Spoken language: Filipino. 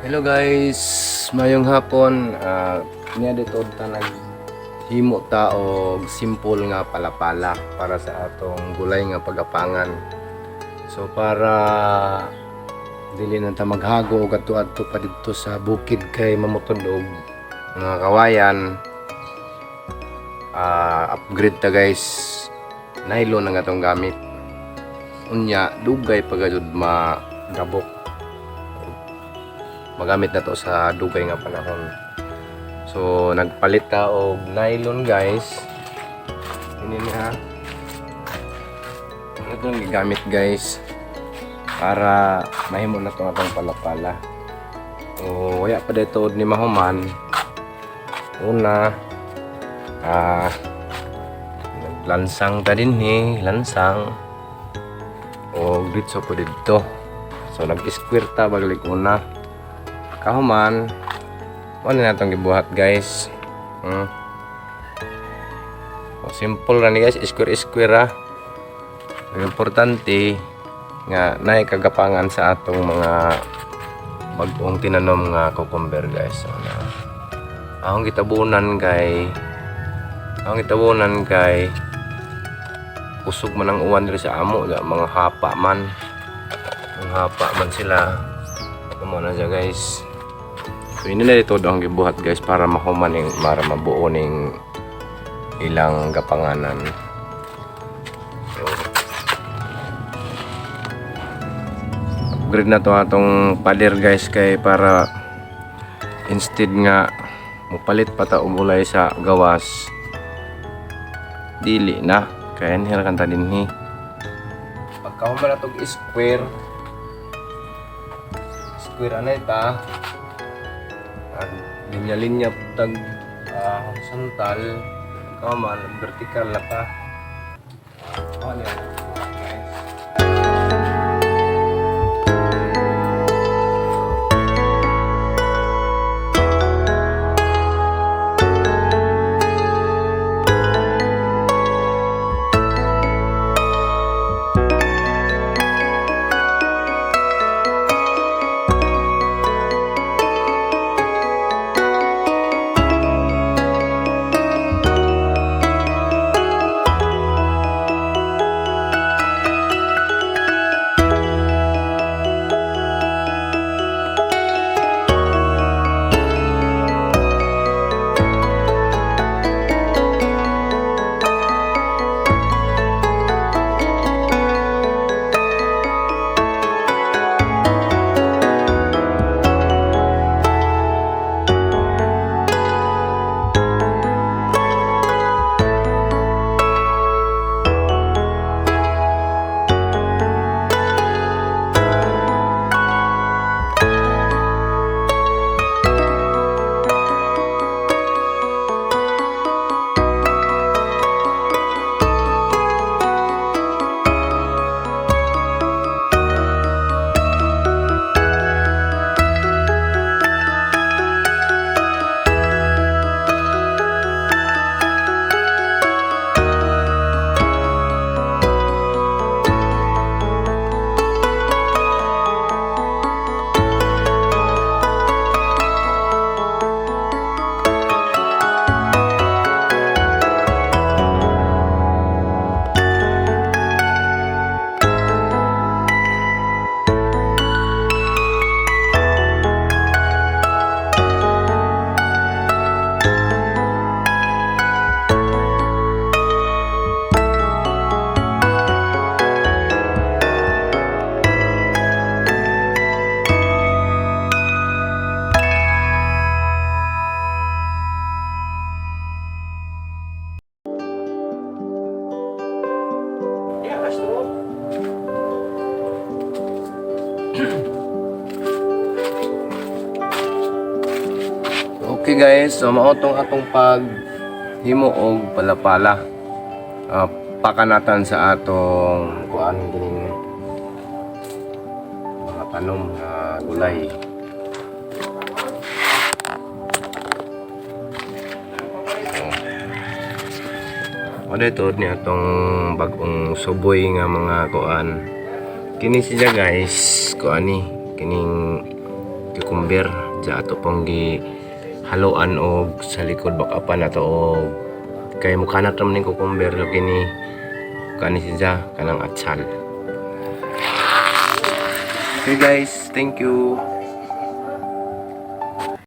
Hello guys, mayong hapon. Uh, niya dito ta nag himo ta og simple nga palapala para sa atong gulay nga pagapangan. So para dili na ta maghago og adto-adto pa dito sa bukid kay mamutod og mga kawayan. Ah, upgrade ta guys. Nylon ang atong gamit. Unya dugay pagajud magabok magamit na to sa dugay nga panahon. So, nagpalit ta og nylon guys. Ini niya. Ito ang gigamit guys para mahimo na to atong palapala. So, waya pa dito ni mahuman. Una, ah, naglansang ta din ni, lansang. O dito po dito. So, nag-square ta baglik una kahuman. Ano na itong gibuhat guys. Hmm. o, simple ra ni guys. Square square ah ang importante nga naay kagapangan sa atong mga bagong tinanom nga cucumber guys. So, na, akong gitabunan kay akong gitabunan kay kusog man ang uwan diri sa amo ga mga hapa man. Mga hapa man sila. Amo na siya guys So ini na dito ang gibuhat guys para mahuman ning para mabuo ning ilang gapanganan. So upgrade na to atong pader guys kay para instead nga mupalit pa ta og ulay sa gawas dili na. Kaya nila kanta dinhi pagkahuman na tog square. Square anay ta ang linya-linya tag uh, horizontal kaman vertical na ta oh niya guys, so mao tong atong pag himo og palapala. Ah, pakanatan sa atong kuan gining mga tanom nga gulay. O dito ni atong bagong suboy nga mga kuan. Kini siya guys, kuan ni kining cucumber ja ato pong gi haluan og sa likod baka pa na to og kay mukha na ning cucumber so kini kani siya kanang atsal Okay guys, thank you.